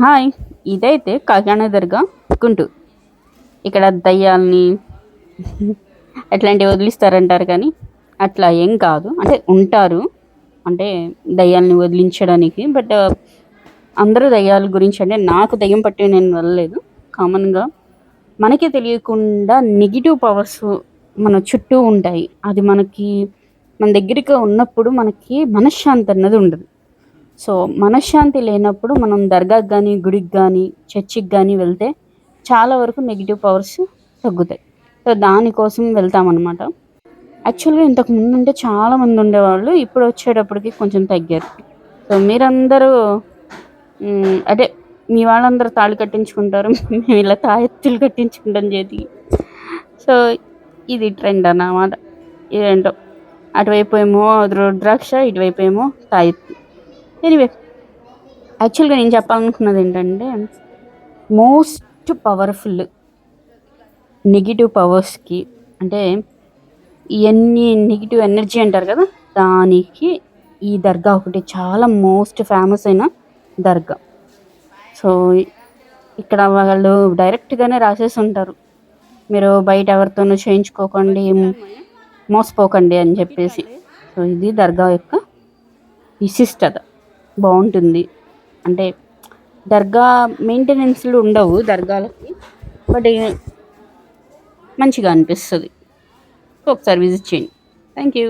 Hi ఇదైతే కాకినాడ దర్గా గుంటూరు. ఇక్కడ దయ్యాల్ని అట్లాంటివి వదిలిస్తారంటారు కానీ అట్లా ఏం కాదు. అంటే ఉంటారు. అంటే దయ్యాల్ని వదిలించడానికి బట్ అందరూ దయ్యాల గురించి అంటే నాకు దయ్యం పట్టి నేను వెళ్ళలేదు. కామన్గా మనకే తెలియకుండా నెగిటివ్ పవర్స్ మన చుట్టూ ఉంటాయి. అది మనకి మన దగ్గరగా ఉన్నప్పుడు మనకి మనశ్శాంతి అన్నది ఉండదు. సో మనశ్శాంతి లేనప్పుడు మనం దర్గాకి కానీ గుడికి కానీ చర్చికి కానీ వెళ్తే చాలా వరకు నెగిటివ్ పవర్స్ తగ్గుతాయి. సో దానికోసం వెళ్తామన్నమాట. యాక్చువల్గా ఇంతకు ముందు అంటే చాలామంది ఉండేవాళ్ళు ఇప్పుడు వచ్చేటప్పటికి కొంచెం తగ్గారు. సో మీరందరూ అదే మీ వాళ్ళందరూ తాళి కట్టించుకుంటారు మేము ఇలా తాయెత్తులు కట్టించుకుంటాం చేతికి సో ఇది ట్రెండ్ అన్నమాట. ఇదేంటో అటువైపు ఏమో ద్రాక్ష ఇటువైపు ఏమో తాయెత్తు. ఎనీవే యాక్చువల్గా నేను చెప్పాలనుకున్నది ఏంటంటే మోస్ట్ పవర్ఫుల్ నెగిటివ్ పవర్స్కి అంటే ఇవన్నీ నెగిటివ్ ఎనర్జీ అంటారు కదా దానికి ఈ దర్గా ఒకటి చాలా మోస్ట్ ఫేమస్ అయిన దర్గా. సో ఇక్కడ వాళ్ళు డైరెక్ట్గానే రాసేసి ఉంటారు. మీరు బయట ఎవరితోనూ చేయించుకోకండి మోసపోకండి అని చెప్పేసి. సో ఇది దర్గా యొక్క విశిష్టత. బాగుంటుంది. అంటే దర్గా మెయింటెనెన్స్లు ఉండవు దర్గాలకి బట్ మంచిగా అనిపిస్తుంది. ఒకసారి విజిట్ చేయండి. Thank you